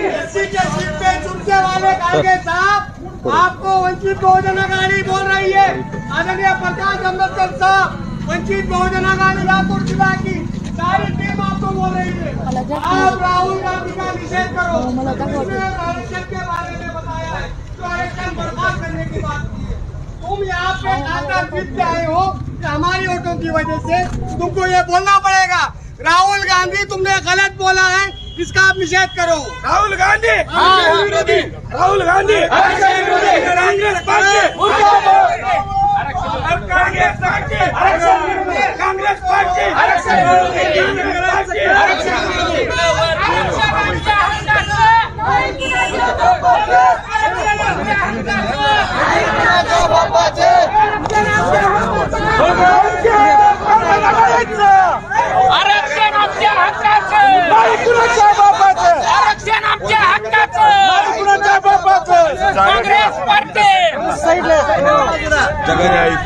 SC के seat पे चुनने वाले खारगे साहब आपको वंचित बहुजन आघाड़ी बोल रही है। आदरणीय प्रकाश अंबेडकर साहब वंचित बहुजन आघाड़ी लातूर जिला की सारी टीम आपको बोल रही है। आप राहुल गांधी का निषेध करो। आरक्षण के बारे में बताया है तो आरक्षण बर्बाद करने की बात की है। तुम यहाँ पे खाता जीत के आए हो कि हमारी वोटों की वजह से तुमको ये बोलना पड़ेगा। राहुल गांधी तुमने गलत बोला है। इसका आप निषेध करो? राहुल गांधी। विरोधी। Rahul Gandhi. Congress party. Congress party Congress party Congress party आरक्षण आमच्या हक्काचं नाही कुणाच्या बापाचं आरक्षण आमच्या हक्काचं नाही कुणाच्या बापाचं काँग्रेस पार्टी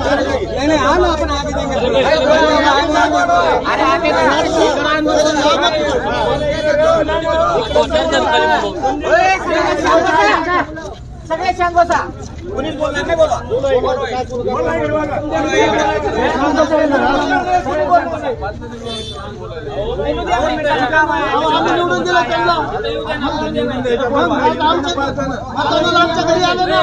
नाही का? आम्हाला थोडं दिसू द्या ना भाऊ ते. सगळे बसा कुणीच बोलणार नाही बोला निवडून दिलं आमच्या घरी आले ना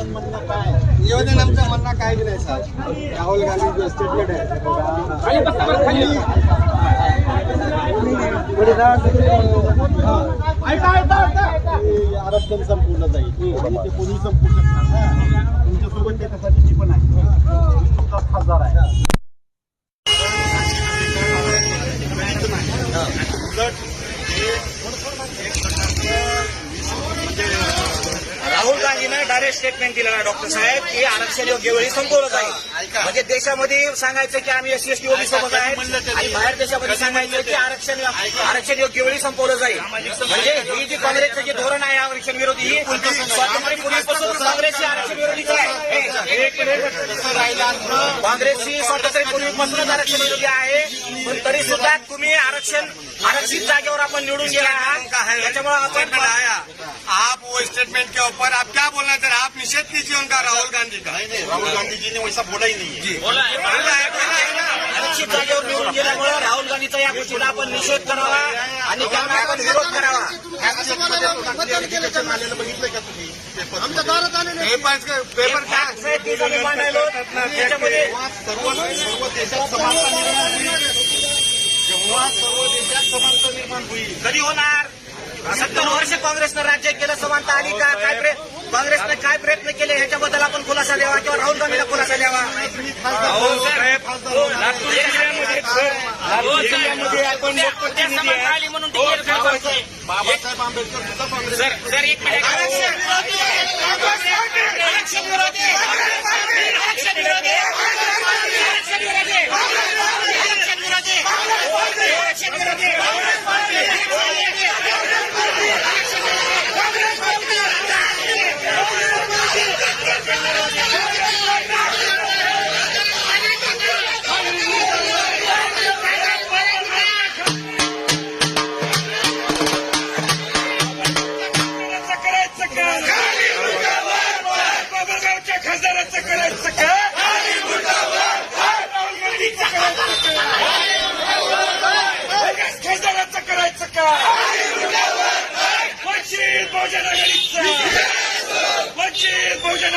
निवेदन आमचं म्हणणं काय बी नाही सर राहुल गांधी स्टेटमेंट आहे. आरक्षण संपूर्ण जाईल. आणि ते कोणी संपू शकणार नाही. तुमच्यासोबत त्याच्यासाठी मी पण आहे. तुमचा खासदार आहे. राहुल डायरेक्ट स्टेटमेंट दिलेला आहे डॉक्टर साहेब की आरक्षण योग्य वेळी संपवलं जाईल. म्हणजे देशामध्ये सांगायचं की आम्ही एससी एसटी सोबत आहे आणि बाहेर देशामध्ये सांगायचं की आरक्षण आरक्षण योग्य वेळी संपवलं जाईल. म्हणजे ही जी काँग्रेसचं जे धोरण आहे आरक्षण विरोधी ही स्वातंत्र्यपूर्वीपासून काँग्रेसची आरक्षण विरोधीच आहे. काँग्रेसची स्वातंत्र्यपूर्वीपासूनच आरक्षण विरोधी आहे. पण तरी सुद्धा तुम्ही आरक्षण आरक्षित जागेवर आपण निवडून गेला आहात. त्याच्यामुळे आपण आप वो स्टेटमेंट के ऊपर आप क्या बोलना चाह रहे हैं? आप निषेध कीजिए उनका राहुल गांधी का। राहुल गांधी जी ने वैसा बोला ही नहीं है बोला है बोला है बोला. है ना अनिश्चित जागेवर निवडून गेल्यामुळे राहुल गांधीचा या गोष्टीला आपण निषेध करावा आणि त्यांना आपण विरोध करावा. बघितलंय का तुम्ही? आमच्या दारात आलेले पेपर पेपर एक fact आहे, ती आम्ही मांडायलो. त्याच्यामध्ये जेव्हा सर्व सर्व देशात समानता निर्माण होईल. जेव्हा सर्व देशात समानता निर्माण होईल. कधी होणार? सत्तर वर्ष काँग्रेसनं राज्य केलं समानता आली का? काय काँग्रेसनं काय प्रयत्न केले? ह्याच्याबद्दल आपण खुलासा द्यावा किंवा राहुल गांधीला खुलासा द्यावा तुम्ही खासदार साहेब लातूर जिल्ह्यामध्ये लातूर जिल्ह्यामध्ये आपण आली म्हणून काढायचं. बाबासाहेब. आंबेडकर सुद्धा काँग्रेस सर सर एक मिनिट. आरक्षण विरोधी आरक्षण विरोधी आरक्षण विरोधी करायचं करायचं का? विकास खासदाराचं करायचं का? वंचित बहुजन आघाडीचं वंचित बहुजन